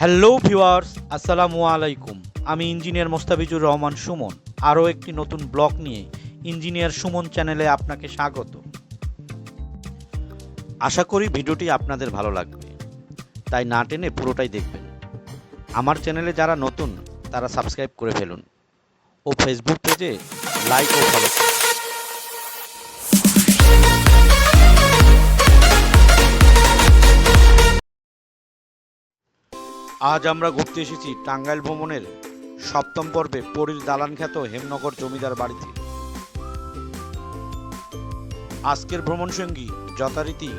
Hello viewers আসসালামু আলাইকুম আমি ইঞ্জিনিয়ার মোস্তাফিজুর রহমান সুমন। আরও একটি নতুন ব্লগ নিয়ে ইঞ্জিনিয়ার সুমন চ্যানেলে আপনাকে স্বাগত। আশা করি ভিডিওটি আপনাদের ভালো লাগবে। তাই না টেনে পুরোটাই দেখবেন। আমার চ্যানেলে যারা নতুন, তারা সাবস্ক্রাইব করে ফেলুন। ও ফেসবুক পেজে লাইক ও ফলো করুন। আজ আমরা ঘুরতে এসেছি টাঙ্গাইল ভ্রমণের সপ্তম পর্বে পরীর দালান খ্যাত হেমনগর জমিদার বাড়িতে। আজকের ভ্রমণ সঙ্গী যথারীতি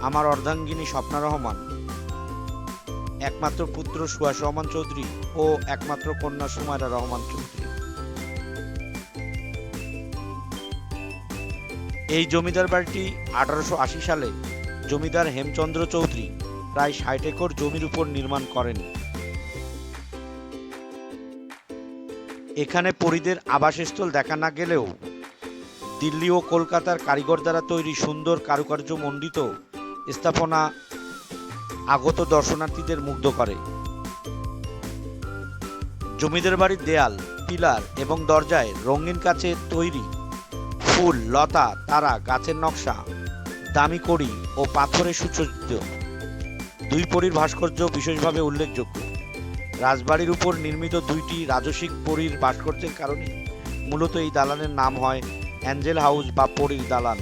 আমার অর্ধাঙ্গিনী স্বপ্না রহমান, একমাত্র পুত্র সুয়াস রহমান চৌধুরী ও একমাত্র কন্যা সুমাইরা রহমান চৌধুরী। এই জমিদার বাড়িটি আঠারোশো আশি সালে জমিদার হেমচন্দ্র চৌধুরী প্রায় ষাট একর জমির উপর নির্মাণ করেন। এখানে পরিদের আবাসস্থল দেখা না গেলেও দিল্লি ও কলকাতার কারিগর দ্বারা তৈরি সুন্দর কারুকার্য মণ্ডিত স্থাপনা আগত দর্শনার্থীদের মুগ্ধ করে। জমিদার বাড়ির দেয়াল, পিলার এবং দরজায় রঙিন কাছে তৈরি ফুল, লতা, তারা, গাছের নকশা, দামি কড়ি ও পাথরে সুসজ্জিত। দুই পরীর ভাস্কর্য বিশেষভাবে উল্লেখযোগ্য। রাজবাড়ির উপর নির্মিত দুইটি রাজসিক পরীর ভাস্কর্যের কারণে মূলত এই দালানের নাম হয় অ্যাঞ্জেল হাউস বা পরীর দালান।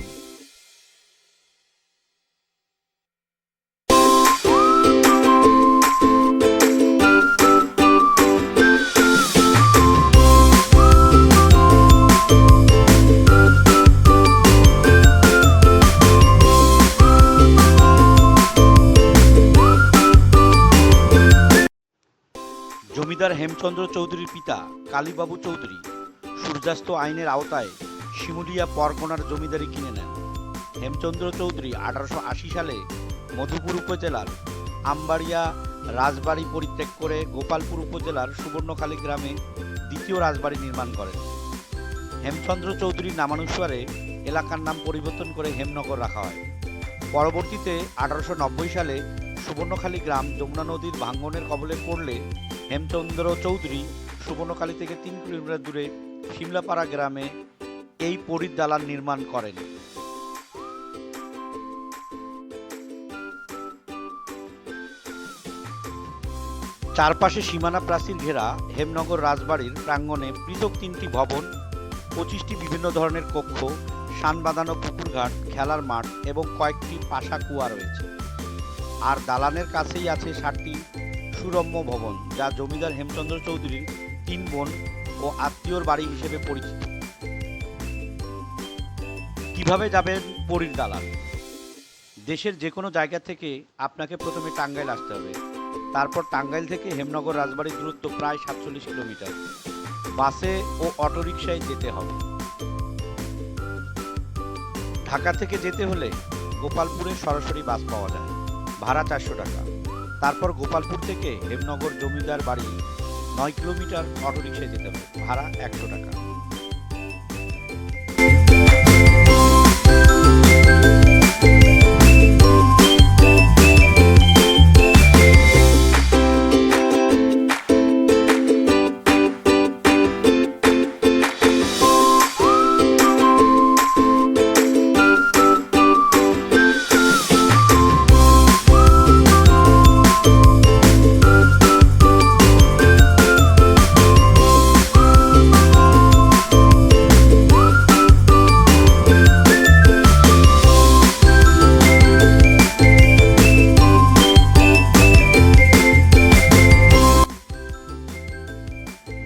জমিদার হেমচন্দ্র চৌধুরীর পিতা কালীবাবু চৌধুরী সূর্যাস্ত আইনের আওতায় শিমুলিয়া পরগনার জমিদারি কিনে নেন। হেমচন্দ্র চৌধুরী আঠারোশো আশি সালে মধুপুর উপজেলার আমবাড়িয়া রাজবাড়ি পরিত্যাগ করে গোপালপুর উপজেলার সুবর্ণখালী গ্রামে দ্বিতীয় রাজবাড়ি নির্মাণ করেন। হেমচন্দ্র চৌধুরীর নামানুসারে এলাকার নাম পরিবর্তন করে হেমনগর রাখা হয়। পরবর্তীতে আঠারোশো নব্বই সালে সুবর্ণখালী গ্রাম যমুনা নদীর ভাঙ্গনের কবলে পড়লে হেমচন্দ্র চৌধুরী সুবর্ণখালী থেকে তিন কিলোমিটার দূরে শিমলাপাড়া গ্রামে এই পরীর দালান নির্মাণ করেন। চারপাশে সীমানা প্রাচীর ঘেরা হেমনগর রাজবাড়ির প্রাঙ্গণে পৃথক তিনটি ভবন, পঁচিশটি বিভিন্ন ধরনের কক্ষ সান বাঁধানো পুকুরঘাট, খেলার মাঠ এবং কয়েকটি পাশা কুয়া রয়েছে। আর দালানের কাছেই আছে সাতটি সুরম্য ভবন, যা জমিদার হেমচন্দ্র চৌধুরীর তিন বোন ও আত্মীয়র বাড়ি হিসেবে পরিচিত। কীভাবে যাবেন পরীর দালান দেশের যে কোনো জায়গা থেকে আপনাকে প্রথমে টাঙ্গাইল আসতে হবে। তারপর টাঙ্গাইল থেকে হেমনগর রাজবাড়ির দূরত্ব প্রায় সাতচল্লিশ কিলোমিটার। বাসে ও অটোরিকশায় যেতে হবে। ঢাকা থেকে যেতে হলে গোপালপুরে সরাসরি বাস পাওয়া যায়। ভাড়া চারশো টাকা। তারপর গোপালপুর থেকে হেমনগর জমিদার বাড়ি নয় কিলোমিটার অটোরিক্সায় যেতে হবে। ভাড়া একশো টাকা।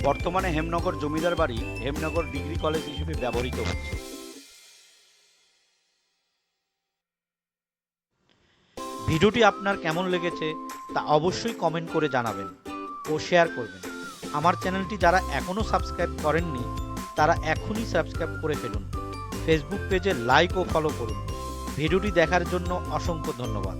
বর্তমানে হেমনগর জমিদার বাড়ি হেমনগর ডিগ্রি কলেজ হিসেবে ব্যবহৃত হচ্ছে। ভিডিওটি আপনার কেমন লেগেছে তা অবশ্যই কমেন্ট করে জানাবেন ও শেয়ার করবেন। আমার চ্যানেলটি যারা এখনও সাবস্ক্রাইব করেননি, তারা এখনই সাবস্ক্রাইব করে ফেলুন। ফেসবুক পেজে লাইক ও ফলো করুন। ভিডিওটি দেখার জন্য অসংখ্য ধন্যবাদ।